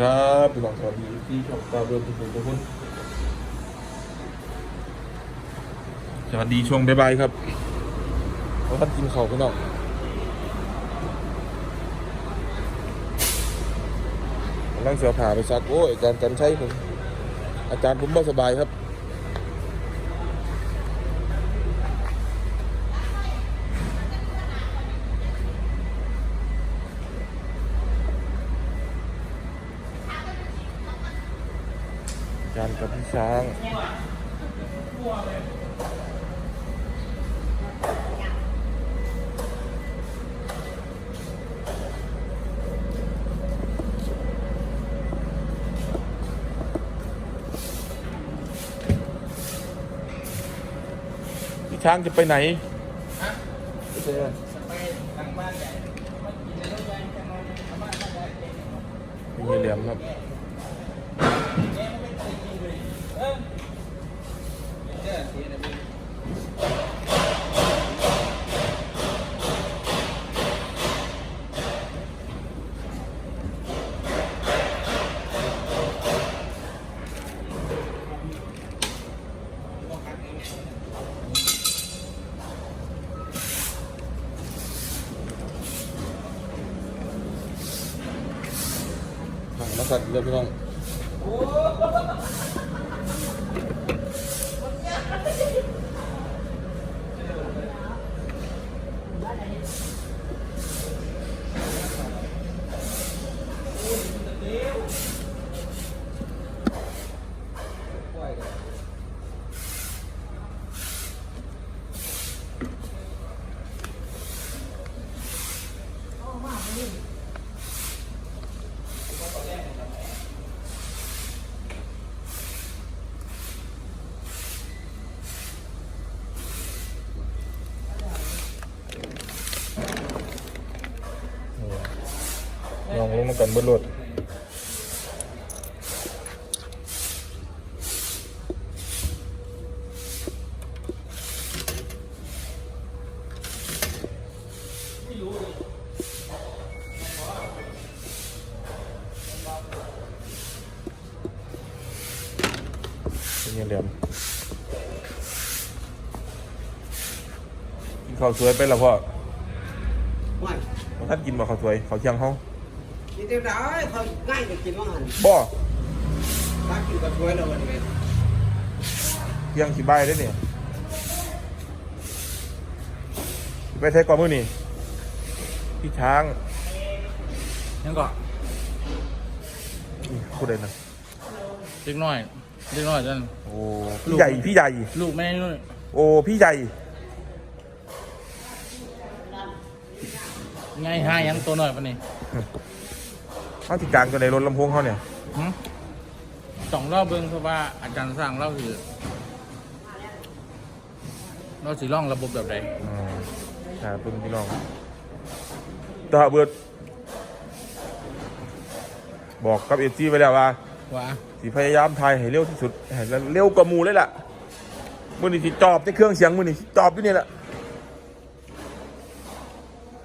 ครับพี่น้องสวัสดีที่ชอบตาเดินทุกคนทุกคนสวัสดีช่วงบ๊ายๆครับเราท่านกินข้าวพี่น้องกำลังเสือผ่าไปซักโอ้ยอาจารย์กันใช้ผมอาจารย์ผมไม่สบายครับ ช้างพี่ช้างจะไปไหน สัตว์เลยพี่น้อง ลองลงมากันเบนรถเป็นยังเหลี่ยมกินข้าวสวยไปแล้วพ่อไม่ท่านกินบ่ข้าวสวยข้าวเที่ยงห้อง กินเดียวได้เขาง่ายจะกินว่าหันบ่ถ้ากินกับช่วยเราวันนี้เที่ยงสิบ่ายได้อเนี่ยสิไปไทยก่อนมื้อนี่พี่ช้างยังก็นี่พูดเลยนะเล็กน้อยเล็กน้อยจันโอ้พี่ใหญ่พี่ใหญ่ลูกแม่นู่นโอ้พี่ใหญ่ไงหายังตัวหน่อยปะนี่ เขาที่กลางตัวในรถลำโพงเขาเนี่ยหึสองรอบเบิ้งเพราะว่าอาจารย์สร้างเล่าคือเราสีร่องระบบแบบใดอืมอ่าเพิ่งพี่น้องตาเบิด บอกกับเอจีไว้แล้วว่าว่าสิพยายามถ่ายให้เร็วที่สุดให้เร็วกว่าหมูเลยล่ะมือนี่สิจอบที่เครื่องเสียงมือนี่สิจอบอยู่นี่แหละ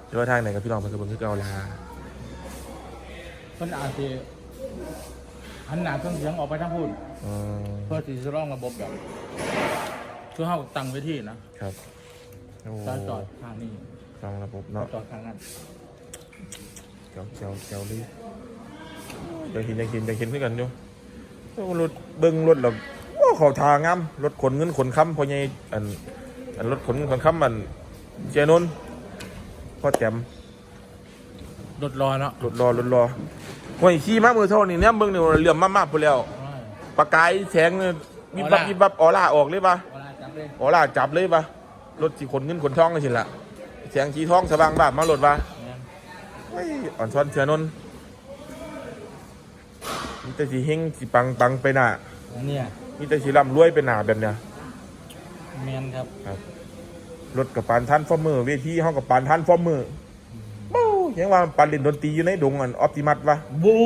จะว่าทางไหนกับพี่น้องมันคือเบิ่งคือเก่าลาเพิ่นอาจจะหันหน้าเครื่องเสียงออกไปทางพูดอืมเพื่อที่จะร่องระบบแบบคือเฮาตั้งไว้ที่นะครับโอ้จอดจอดทางนี้ฟังระบบจอเนาะดจอดทางนั้นเจ้าเจ้าเจ้าเลยอยากเห็นอยากเห็นอยากเห็นด้วยกันอยู่โอ้รถเบิ้งรถเราโอ้เขาทางงามรถขนเงินขนคำพอใหญ่อันอันรถขนเงินขนคำมันเจนนท์พ่อแต้มรถรอเนาะรถรอรถรอ โอ้ยขี่มามือเท่านี่เนี่ยเบิ้งนี่เหลื่อมมากๆไปแล้ว ประกายแสงเนี่ยวิบวับออร่าวิบวับออร่าออกเลยปะเวลาจับเลยออร่าจับเลยปะรถสีขนเงินขนทองกันสิละแสงสีทองสว่างบ้ามารถปะแม่นเฮ้ยอ่อนซ้อนเชือนนท์มีแต่สีเฮงสีปังปังไปหน้าเนี่ยมีแต่สีร่ำรวยไปหน้าแบบเนี้ยแมนครับรถกับปานทันฟอร์เมอร์เวทีห้องกับปานทันฟอร์เมอร์โอ้ ยังว่าปานเล่นดนตรีอยู่ในดงอันออปติมัสวะบู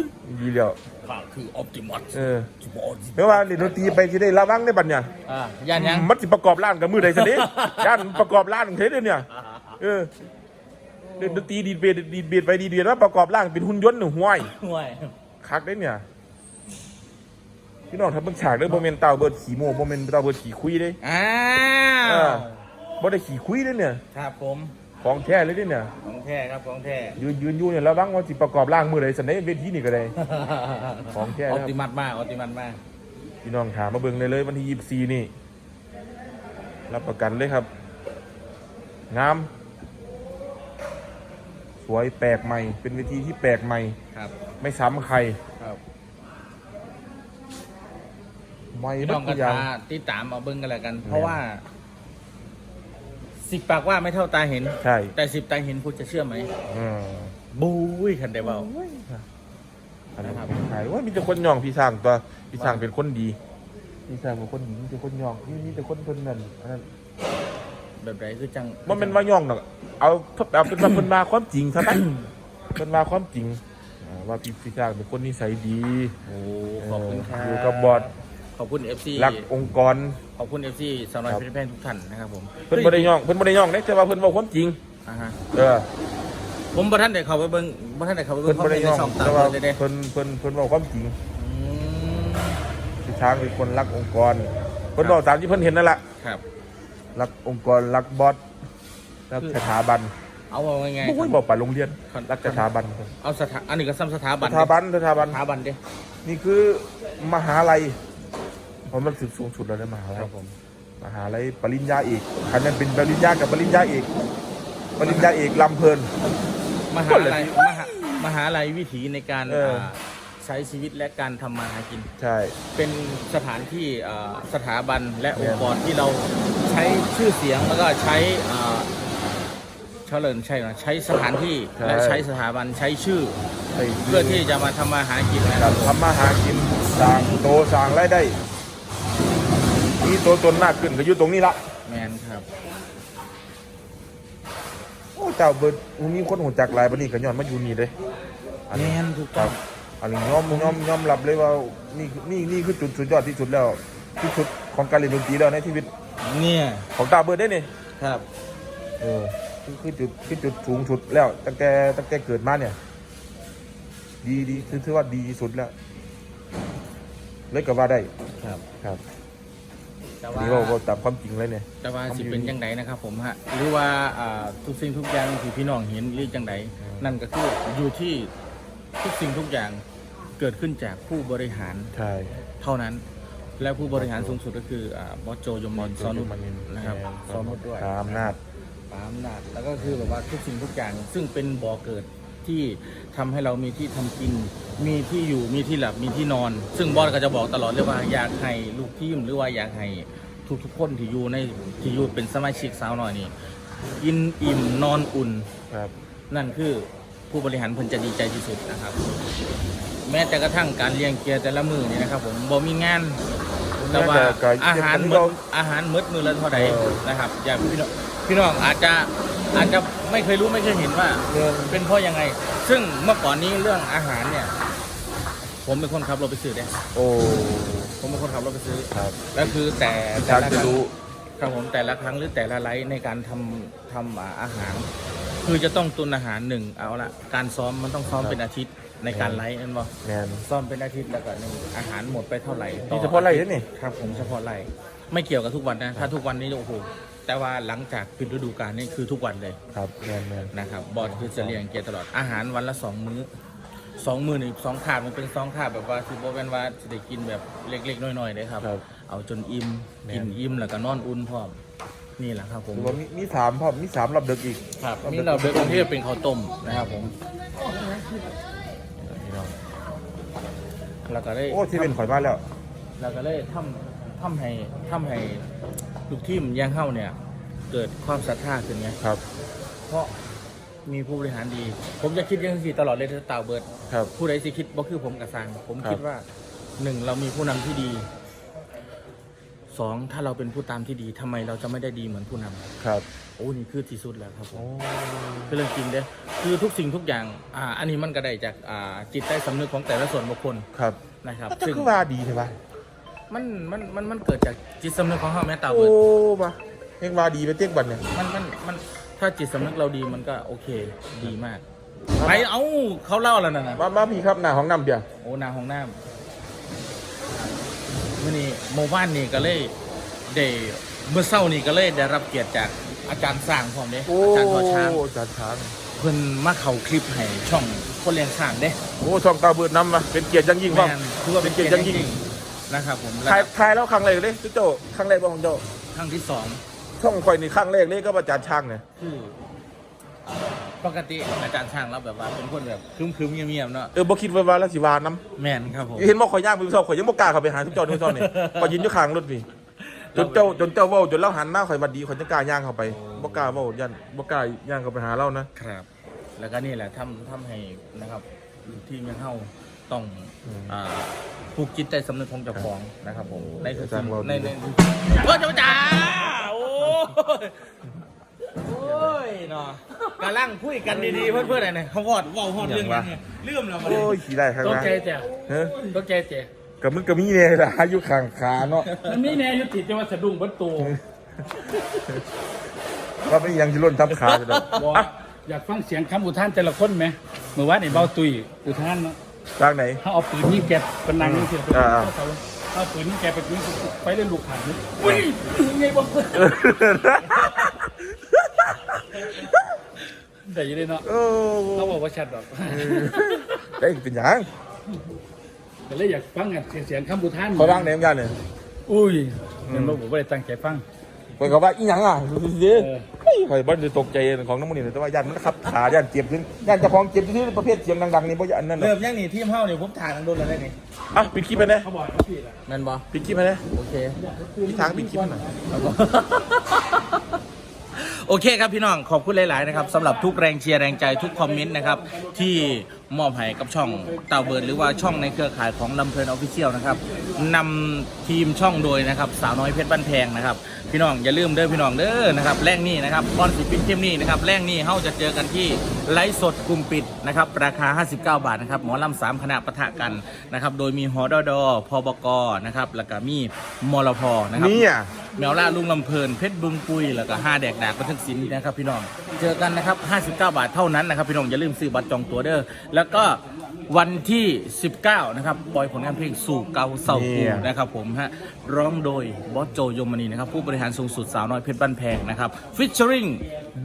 ยดีแล้วข้าคือออปติมัสเออจุบอลไม่ว่าเล่นดนตรีไปสิได้ระวังได้บัดเนี่ยอ่าย่านยังมัดสิประกอบร้านกับมือใดสิเด้ย่านประกอบร้านเฮ็ดเด้เนี่ย เออเล่นดนตรีดีดเบสดีดเบสไปดีดเบสแล้วประกอบร่างเป็นหุ่นยนต์หนึ่งห้วยห่วยคักได้เนี่ยพี่น้องทำเบิ่งฉากเด้อโมเมนเต่าเบิร์ดขี่โม่โมเมนเต่าเบิร์ดขี่คุยเด้อ้าเออวบ่ได้ขี่คุยเด้เนี่ยครับผม ของแท้เลยเด้เนี่ยของแท้ครับของแท้ยืนยืนอยู่เนี่ยแล้วบ้างว่าสิประกอบร่างมือใดสันได้เวทีนี่ก็ได้ ของแท้อนะอครับติมัดมากออติมัดมากพี่น้องถามมาเบิ่งได้เลยวันที่ยี่สี่นี่ รับประกันเลยครับ งาม สวยแปลกใหม่ เป็นเวทีที่แปลกใหม่ครับ ไม่ซ้ำใครครับไม่พี่บัน้องกก็อย่างตาติดตามเอาเบิ้งกันแล้วกัน เพราะว่า สิบปากว่าไม่เท่าตาเห็น ใช่แต่สิบตาเห็นคุณจะเชื่อไหมอืมบู๊ยคันได้เบา อันนี้นะครับขายว่ามีแต่คนย่องพี่ช่างตัวพี่ช่างเป็นคนดีพี่ช่างเป็นคนดีมีแต่คนย่องนี่มีแต่คนเพิ่นนั่นอันนั้นแบบไหนคือจังมันเป็นว่าย่องหรอกเอาเอาเป็นว่าเพิ่นมาความจริงซะนะเพิ่นมาความจริงอ่าว่าพี่พี่ช่างเป็นคนนิสัยดีโอ้ขอบคุณครับอยู่กับบอร์ด ขอบคุณเอฟซีรักองค์กร ขอบคุณเอฟซีสาวน้อยครับเพชรแพงทุกท่านนะครับผมเพิ่นบ่ได้ย่องเพิ่นบ่ได้ย่องเด้แต่ว่าเพิ่นเว้าความจริง อ่าฮะเออผมประท่านเด็กเขาไปเบิ้งประท่านเด็กเขาไปเบิ้เพิ่งนเขาบ่ไปได้ในย่องช่องตาแต่มว่าเลยเด้เพิ่นเพิ่นเพิ่นเว้าความจริงอืมพี่ช้างเป็นคนรักองค์กรเพิ่นบอกตามที่เพิ่นเห็นนั่นแหละครับ รักองค์กรรักบอสรักสถาบันเอาว่าไงบ่บอกป่าโรงเรียนครับ รักสถาบันเอาสถาอันนี้ก็ซ้ำสถาบัสนถาบันสถาบัน สถาบันเด้นี่คือมหาลัย เพราะมันสุดสูงสุดแล้วนะมหาลัคยรับผม มหาลัยปริญญาเอกคันนั้นเป็นปริญญากับปริญญาเอกปริญญาเอกลำเพลิน มหาลัยมหามหาลัยวิถีในการเอออ่าใช้ชีวิตและการทำมาหากิน ใช่ เป็นสถานที่อ่าสถาบันและองค์กรที่เราใช้ชื่อเสียงแล้วก็ใช้อ่าเฉลิมใช่ไหมใช้สถานที่และใช้สถาบันใช้ชื่อใช่เพื่อที่จะมาทำมาหากินนะคการับรทำมาหากินสร้างโตสร้างรายได้ มีตัวตนมากขึ้นก็อยู่ตรงนี้ละแมนครับโอ้เจ้าเบิดมีคนหูจักหลายบันนี้ก็ย้อนมาอยู่นี่เลยอันแมนี้นถูกคต้รัองบอันนี้ยอมยอมยอมรับเลยว่านี่นี่นี่คือจุดสุดยอดที่สุดแล้วที่สุดของการเล่นดนตรีแล้วในชีวิตเนี่ยของตาเบิร์ดได้นี่ครับเออคือคือจุดคือจุดสูงสุดแล้วตั้งแต่ตั้งแต่เกิดมาเนี่ย ดีดีถือถือว่าดีที่สุดแล้วเลยก็ว่าได้ครับ ครับ แต่ว่านี่เราก็ตามความจริงเลยเนี่ย แต่ว่าสิเป็นยังไงนะครับผมฮะหรือว่าอ่าทุกสิ่งทุกอย่างที่พี่น้องเห็นหรือจังไดนั่นก็คืออยู่ที่ทุกสิ่งทุกอย่างเกิดขึ้นจากผู้บริหารใช่ เท่านั้น และผู้บริหารสูงสุดก็คืออ่าบอสโจยมนินทร์ซอนุชมันนะครับซอนุชด้วย ตามอำนาจปาอำนาจแล้วก็คือแบบว่าทุกสิ่งทุกอย่างซึ่งเป็นบ่อเกิด ที่ทำให้เรามีที่ทำกิน มีที่อยู่มีที่หลับมีที่นอน ซึ่งบอสก็จะบอกตลอดเลยว่าอยากให้ลูกทีมหรือว่าอยากให้ทุกๆคนที่อยู่ในที่อยู่เป็นสมาชิกสาวหน่อยนี่กินอิ่มนอนอุ่นครับนั่นคือผู้บริหารเพิ่นจะดีใจที่สุดนะครับ แม้แต่กระทั่งการเลี้ยงเกียร์แต่ละมือนี่นะครับ ผมบ่มีงานแต่ว่าอาหารมื้ออาหารมื้อมือละเท่าใดนะครับ อย่าพี่น้องพี่น้องอาจจะ อาจจะไม่เคยรู้ไม่เคยเห็นว่าเรื่องเป็นเพราะยังไง ซึ่งเมื่อก่อนนี้เรื่องอาหารเนี่ย ผมเป็นคนขับรถไปซื้อเนี่ยโอ้ผมเป็นคนขับรถไปซื้อครับแล้วคือแต่อแต่ยากละคจะรั้งรู้ครับผมแต่ละครั้งหรือแต่ละไลฟ์ในการทำทำอ่าอาหาร คือจะต้องตุนอาหารหนึ่งเอาละการซ้อมมันต้องซ้อมครับเป็นอาทิตย์ในการไลฟ์นั่นบ่ แมนซ้อมเป็นอาทิตย์แล้วก็หนึ่งอาหารหมดไปเท่าไหร่ต่อนี่เฉพาะไร่นี่นี่ ครับผมเฉพาะไร่ไม่เกี่ยวกับทุกวันนะ ถ้าทุกวันนี้โอ้โห แต่ว่าหลังจากปิดฤดูกาลนี่คือทุกวันเลยครับแมนแมนนะครับบอสคือจะเลี้ยงเกียร์ตลอดอาหารวันละสองมื้อสองมื้อนี่สองขาบมันเป็นสองขาบแบบว่าคือโบเป็นว่าจะได้กินแบบเล็กๆน้อยๆเลยครับ ครับเอาจนอิ่มแม่น กินอิ่มแล้วก็นอนอุ่นพร้อมนี่แหละครับผมถือว่ามีมีสามพร้อมมีสามรอบดึกอีก ครับนี่เราเบคอนที่เป็นข้าวต้มนะครับผมพี่น้องแล้วก็ได้โอ้ที่เป็นข่อยมาแล้ว เราก็เลยทำทำให้ทำให้ ลูกทีมย่างเข้าเนี่ย เกิดความศรัทธาขึ้นไงครับ เพราะมีผู้บริหารดี ผมจะคิดอยังสี่ตลอดเลยถ้าเต่าเบิร์ดครับ ผู้ใดสิคิดบ่คือผมกับซังผมครับคิดว่าหนึ่งเรามีผู้นำที่ดีสองถ้าเราเป็นผู้ตามที่ดีทำไมเราจะไม่ได้ดีเหมือนผู้นำครับ โอ้นี่คือที่สุดแล้วครับผโอ้มคือเรื่องจริงเด้อคือทุกสิ่งทุกอย่าง อ่า อันนี้มันก็ได้จาก อ่า จิตใต้สำนึกของแต่ละส่วนบุคคลครับนะครับก็จะซึ่งคือว่าดีใช่ปะ มันมันมันมันเกิดจากจิตสำนึกของเขาแม่เต่าโอ้เบิดมาเฮงว่าดีไปเตี้ยงบันเนี่ยมันมันมันถ้าจิตสำนึกเราดีมันก็โอเคดีมากไปเอ้าเขาเล่าแล้วนะนะมามาพี่ครับหน้าของน้ำเบียร์โอ้นาห้องน้ำมื่อนี้โมบ้านนี่ก็เลยได้เมื่อเศร้านี่ก็เลยได้รับเกียรติจากอาจารย์สร้างพร้อมเด้โอ้อาจารย์พอช้างจานช้างเพิ่นมาเข้าคลิปให้ช่องคนเลี้ยงช้างเด้ โอ้ช่องตาเบิดน้ำมาเป็นเกียรติอยังยิ่งแมว่ะนถือว่าเป็นเกียรติอย่างยิ่ง นะครับผมและถ่ายถ่ายแล้วครั้งแรกเลยพี่โจครั้งแรกบ่ของโจครั้งที่สองช่องคอยนี่ครั้งแรกเลยก็ประจานช่างเนี่ยคือปกติอาจารย์ช้างเราแบบว่าเป็นคนแบบครึ้มๆเงียบๆเนาะเออบ่คิดไว้ว่าแล้วสิวาน้แมนครับผมำเห็นบ่ข่อยย่างไปชอบข่อยยังบ่กล้าเข้าไปหาทุกเจ้าทุกเจ้านี่ก็ยืนอยู่ข้างรถพี่จนเจ้าจนเจ้าเว้าจนเราหันมาข่อยบัดดีข่อยจะกล้าย่างเข้าไปบ่กล้าเว้ายันบ่กล้าย่างเข้าไปหาเรานะครับ แล้วก็นี่แหละทำทำให้นะครับ ที่เมียนเฮาต้อง อืมอ่าผูกจิตใจสำนึกของเจ้าของนะครับผมในทุกอาจารย์บอกดีในในโอ้ยเจ้าจ๋าโอ้ยโอ้ยเนาะกำลังคุยกันดีๆเพื่อนๆอะไรเนี่ยเขาวอดเว่าฮอดเรื่องนี้เนี่ยเรื่องเรามาโอ้ยขี้ได้ครับต้องนะใจเจ้ะเฮ้ยต้องใจเจ้ะก็มันก็มีเนี่ยล่ะอยู่ข้างขาเนาะมันมีแน่อยุติจะว่าสะดุ้งเบัดตัวว่าไม่ยังสิล้นทับขาจะดอกบอกอะอยากฟังเสียงคำอุทานแต่ละคนไหมเมื่อวานไอ้เบาตุยอุทานเนาะ ทางไหนถ้าเอาปืนยิงแกะเป็นนางนี่เสียอ่าเขาเอาปืนยิงแกะไปยิงไปเล่นลูกหางอุ้ยไงบอกแต่อยังได้เนาะโอ้เขาบอกว่าชัดดอกเอ้ยเป็นหยังก็เลยอยากฟังอะเสียงคำอุทานเขาร่างไหนเหมือนกันเนี่ยอุ้ยเห็นบอกผมไม่ได้ตั้งใจฟังเพิ่นก็ว่าอีหยังอะดูสิเออเฮ้ย ข่อยบ่ได้ตกใจของน้ำมันนี่แต่ว่าย่านมันขับขาย่านเจ็บขึ้นย่านเจะพ้าของเจ็บที่ประเภทเสียงดังๆนี่บ่ย่านนั่นหรอเริ่กมยังนี่ทีมเฮาเนี่ยผมถ่ายทางโดนแล้วได้นี่อะปิดคลิปไปเลยเขาบอกเขาผิดอะแมนบอปิดคลิปไปเลยโอเค พี่ทางปิดคลิปหน่อย โอเคครับพี่น้องขอบคุณหลาย ๆ นะครับสำหรับทุกแรงเชียร์แรงใจทุกคอมเมนต์นะครับที่มอบให้กับช่องเต่าเบิร์ดหรือว่าช่องในเครือข่ายของลำเพลินออฟฟิเชียลนะครับนำทีมช่องโดยนะครับสาวน้อยเพชรบ้านแพงนะครับพี่น้องอย่าลืมเด้อพี่น้องเด้อนะครับแรงนี่นะครับบอลสิปิดเกมนี่นะครับแรงนี่เฮาจะเจอกันที่ไลฟ์สดกลุ่มปิดนะครับราคา 59 บาทนะครับหมอลำสามคณะปะทะกันนะครับโดยมีหอดอดอพบกนะครับแล้วก็มีมลพนะครับนี่อะ แมวล่าลุงลำเพลินเพชรบึงปุยแล้วก็ห้าแดกดากบันทึกศิลป์นะครับพี่น้องเจอกันนะครับ 59 บาทเท่านั้นนะครับพี่น้องอย่าลืมซื้อบัตรจองตัวเด้อแล้วก็วันที่ 19 นะครับปล่อยผลงานเพลงสู่เกาเสาปูนะครับผมฮะร้องโดยบอสโจยมณีนะครับผู้บริหารสูงสุดสาวน้อยเพชรบ้านแพงนะครับฟิชเชอริง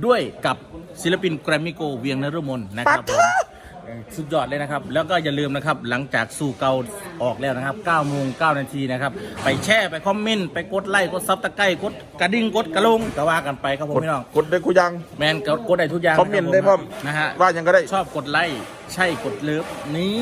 ด้วยกับศิลปินแกรมมี่โกเวียงนฤมลนะครับผม สุดยอดเลยนะครับ แล้วก็อย่าลืมนะครับ หลังจากสู่เกาออกแล้วนะครับ9โมง9นาทีนะครับ ไปแช่ไปคอมเมนต์ไปกดไลค์กดซับตะไคร้กดกระดิ่งกดกระลงก็ว่ากันไปครับผมกดพี่น้องกดได้กูยัง แมนกดกดได้ทุกอย่างคอมเมนต์ได้พร้อมนะฮะว่ายังก็ได้ชอบกดไลค์ ใช่กดเลิฟนี่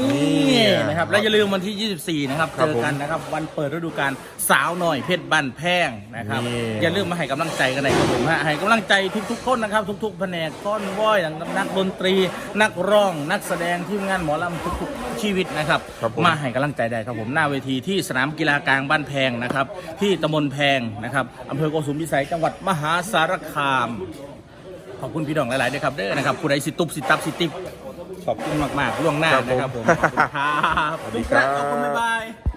นี่นะครับแล้วอย่าลืมวันที่ 24 นะครับครัเจบอกันนะครับวันเปิดฤดูกาลสาวหน่อยเพชรบ้านแพงนะครับนี่อย่าลืมมาให้กำลังใจกันหน่อยครับผมฮะให้กำลังใจทุกๆคนนะครับ ทุก ๆ แผนกก้อนว้อยนักดนตรี นักร้อง นักแสดงทีมงานหมอลำทุกๆชีวิตนะครับครับผมมาให้กำลังใจได้ครับผมหน้าเวทีที่สนามกีฬากลางบ้านแพงนะครับที่ตำบลแพงนะครับอำเภอโกสุมพิสัยจังหวัดมหาสารคามขอบคุณพี่น้องหลายๆด้วยครับเด้อนะครับผู้ใดสิตุบสิตับสิติบ ขอบคุณมากๆล่วงหน้านะครับผมขอบคุณครับสวัสดีครับขอบคุณบ๊ายบาย